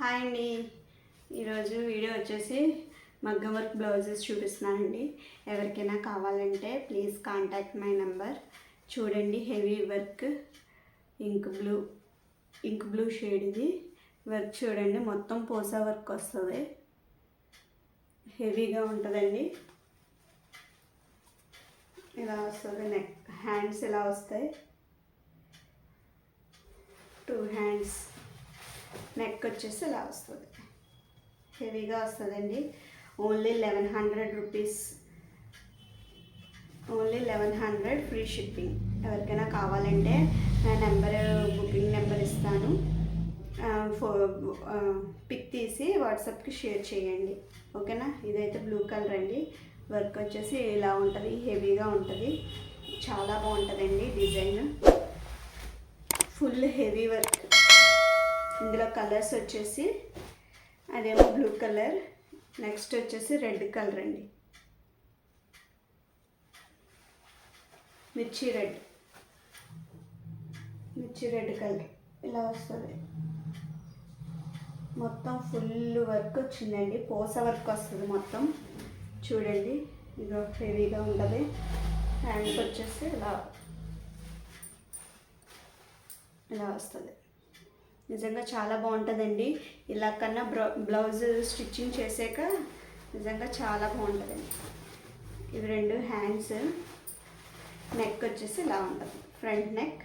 Hi అండి. ఈరోజు video వచ్చేసి మగ్గం వర్క్ బ్లౌజెస్ చూపిస్తున్నానండి. ఎవరికైనా కావాలంటే ప్లీజ్ కాంటాక్ట్ మై నెంబర్. చూడండి heavy work ink blue ink blue shade ఇది. వర్క్ చూడండి మొత్తం పోసా వర్క్ వస్తుంది. హెవీగా ఉంటుందండి. ఇలా వస్తుంది నెక్ హ్యాండ్స్ ఇలా వస్తాయి? టూ హ్యాండ్స్ నెక్ వచ్చేసి ఇలా వస్తుంది. హెవీగా వస్తుందండి. Only eleven hundred rupees. Only eleven hundred free shipping. ఎవరికైనా కావాలంటే నా నెంబర్ బుకింగ్ నెంబర్ ఇస్తాను. ఫో పిక్ తీసి వాట్సాప్కి షేర్ చేయండి. ఓకేనా? ఇదైతే బ్లూ కలర్ అండి. వర్క్ వచ్చేసి ఇలా ఉంటుంది హెవీగా ఉంటుంది. చాలా బాగుంటుందండి డిజైన్. Full heavy work. ఇందులో కలర్స్ వచ్చేసి అదేమో బ్లూ కలర్. నెక్స్ట్ వచ్చేసి రెడ్ కలర్ అండి. మిర్చి రెడ్. మిర్చి రెడ్ కలర్. ఇలా వస్తుంది. మొత్తం ఫుల్ వర్క్ వచ్చిందండి. పోస వర్క్ వస్తుంది మొత్తం. చూడండి. ఇదో హెవీగా ఉంటుంది. హ్యాండ్కి వచ్చేసి ఇలా. ఇలా వస్తుంది. నిజంగా చాలా బాగుంటుందండి. ఇలా కన్నా బ్రౌ బ్లౌజ్ స్టిచ్చింగ్ చేసాక నిజంగా చాలా బాగుంటుందండి. ఇవి రెండు హ్యాండ్స్ నెక్ వచ్చేసి ఇలా ఉంటుంది. Front neck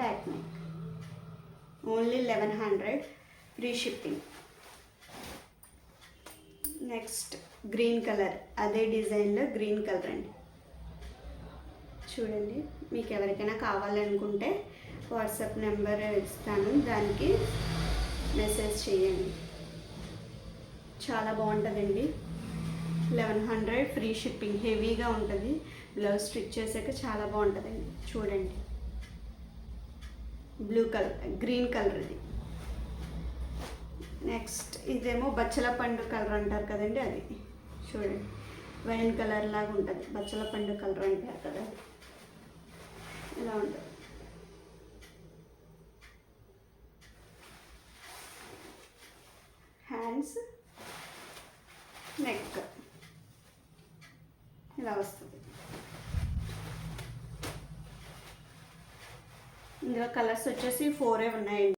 back neck. Only eleven hundred free shipping. Next green colour అదే డిజైన్లో గ్రీన్ కలర్ అండి. చూడండి మీకు ఎవరికైనా కావాలనుకుంటే వాట్సాప్ నెంబర్ ఇస్తాను. దానికి మెసేజ్ చేయండి. చాలా బాగుంటుందండి. Eleven hundred free shipping. హెవీగా ఉంటుంది. బ్లౌజ్ స్టిచ్ చేసాక చాలా బాగుంటుందండి. చూడండి. బ్లూ కలర్ గ్రీన్ కలర్ ఇది. నెక్స్ట్ ఇదేమో బచ్చల పండు కలర్ అంటారు కదండి అది. చూడండి. వైన్ కలర్ లాగా ఉంటుంది. బచ్చల పండు కలర్ అంటారు కదా. ఇలా ఉంటుంది? హ్యాండ్స్ నెక్ ఇలా వస్తుంది. ఇందులో కలర్స్ వచ్చేసి ఫోరే ఉన్నాయండి.